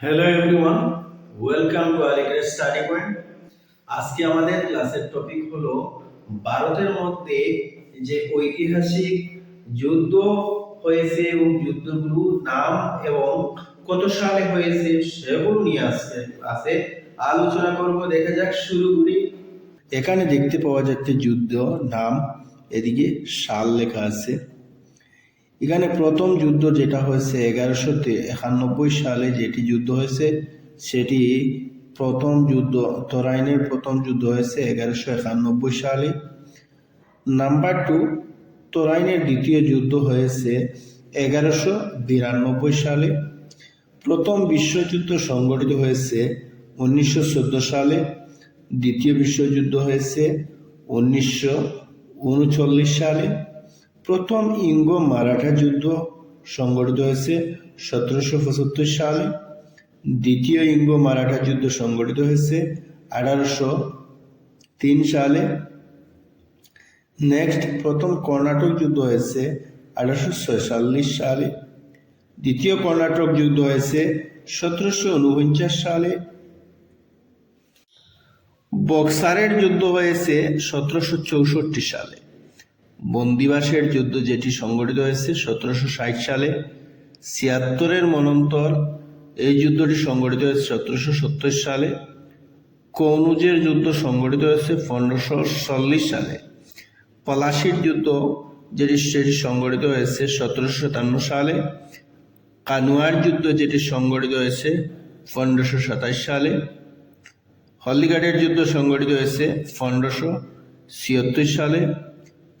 Hello everyone welcome to আলিগ্রেড study point আজকে আমাদের ক্লাসের টপিক হলো ভারতের মধ্যে যে ঐতিহাসিক যুদ্ধ হয়েছে এবং যুদ্ধগুলোর নাম এবং কত সালে হয়েছে সেগুলো নিয়ে আসছে আছে আলোচনা করব। দেখা যাক, শুরু করি। এখানে দেখতে পাওয়া যাচ্ছে যুদ্ধ নাম, এদিকে সাল লেখা আছে। এখানে প্রথম যুদ্ধ যেটা হয়েছে এগারোশো একানব্বই সালে যেটি যুদ্ধ হয়েছে, সেটি প্রথম যুদ্ধ, তরাইনের প্রথম যুদ্ধ হয়েছে এগারোশো একানব্বই সালে। নাম্বার টু তরাইনের দ্বিতীয় যুদ্ধ হয়েছে এগারোশো বিরানব্বই সালে। প্রথম বিশ্বযুদ্ধ সংগঠিত হয়েছে উনিশশো চোদ্দ সালে। দ্বিতীয় বিশ্বযুদ্ধ হয়েছে উনিশশো উনচল্লিশ সালে। প্রথম ইঙ্গ মারাঠা যুদ্ধ সংগঠিত হয়েছে সতেরোশো পঁচাত্তর সালে। দ্বিতীয় ইঙ্গ মারাঠা যুদ্ধ সংগঠিত হয়েছে আঠারোশো তিন সালে। নেক্সট, প্রথম কর্ণাটক যুদ্ধ হয়েছে আঠারোশো ছয়চল্লিশ সালে। দ্বিতীয় কর্ণাটক যুদ্ধ হয়েছে সতেরোশো উনপঞ্চাশ সালে। বক্সারের যুদ্ধ হয়েছে সতেরোশো চৌষট্টি সালে। বন্দিবাসের যুদ্ধ যেটি সংগঠিত হয়েছে সতেরোশো ষাট সালে, ছিয়াত্তরের মনন্তর এই যুদ্ধটি সংগঠিত হয়েছে সতেরোশো সত্তর সালে। কৌনুজের যুদ্ধ সংগঠিত হয়েছে পনেরোশো চল্লিশ সালে। পলাশির যুদ্ধ যেটি সেটি সংগঠিত হয়েছে সতেরোশো সাতান্ন সালে। কানুয়ার যুদ্ধ যেটি সংগঠিত হয়েছে পনেরোশো সাতাশ সালে। হলদিঘাটের যুদ্ধ সংগঠিত হয়েছে পনেরোশো ছিয়াত্তর সালে।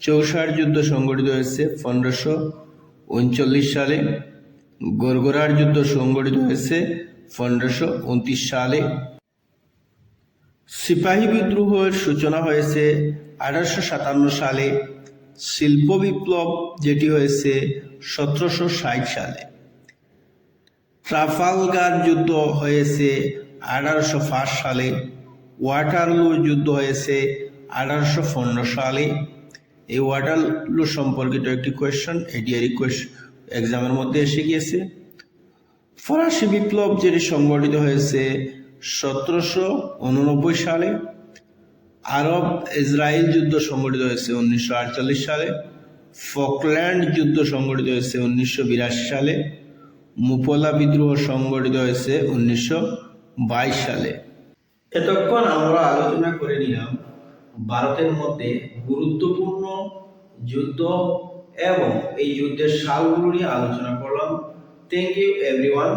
চৌসার যুদ্ধ সংগঠিত হয়েছে পনেরোশো উনচল্লিশ সালে। গরগরার যুদ্ধ সংগঠিত হয়েছে পনেরোশো উনত্রিশ সালে। সিপাহী বিদ্রোহের সূচনা হয়েছে আঠারোশো সাতান্ন সালে। শিল্প বিপ্লব যেটি হয়েছে সতেরোশো ষাট সালে। ট্রাফালগার যুদ্ধ হয়েছে আঠারোশো পাঁচ সালে। ওয়াটারলুর যুদ্ধ হয়েছে আঠারোশো পনেরো সালে। এই ওয়াটারলু সম্পর্কিত একটি কোয়েশ্চন এডিআরি কোয়েশ্চন এক্সামের মধ্যে এসে গিয়েছে। ফরাসি বিপ্লব যেটি সংগঠিত হয়েছে সতেরোশো উননব্বই সালে, আরব ইসরায়েল যুদ্ধ সংগঠিত হয়েছে উনিশশো আটচল্লিশ সালে, ফকল্যান্ড যুদ্ধ সংগঠিত হয়েছে উনিশশো বিরাশি সালে, মুপলা বিদ্রোহ সংগঠিত হয়েছে উনিশশো বাইশ সালে। এতক্ষণ আমরা আলোচনা করে নিলাম ভারতের মধ্যে গুরুত্বপূর্ণ যুদ্ধ এবং এই যুদ্ধের সালগুলো নিয়ে আলোচনা করলাম। Thank you everyone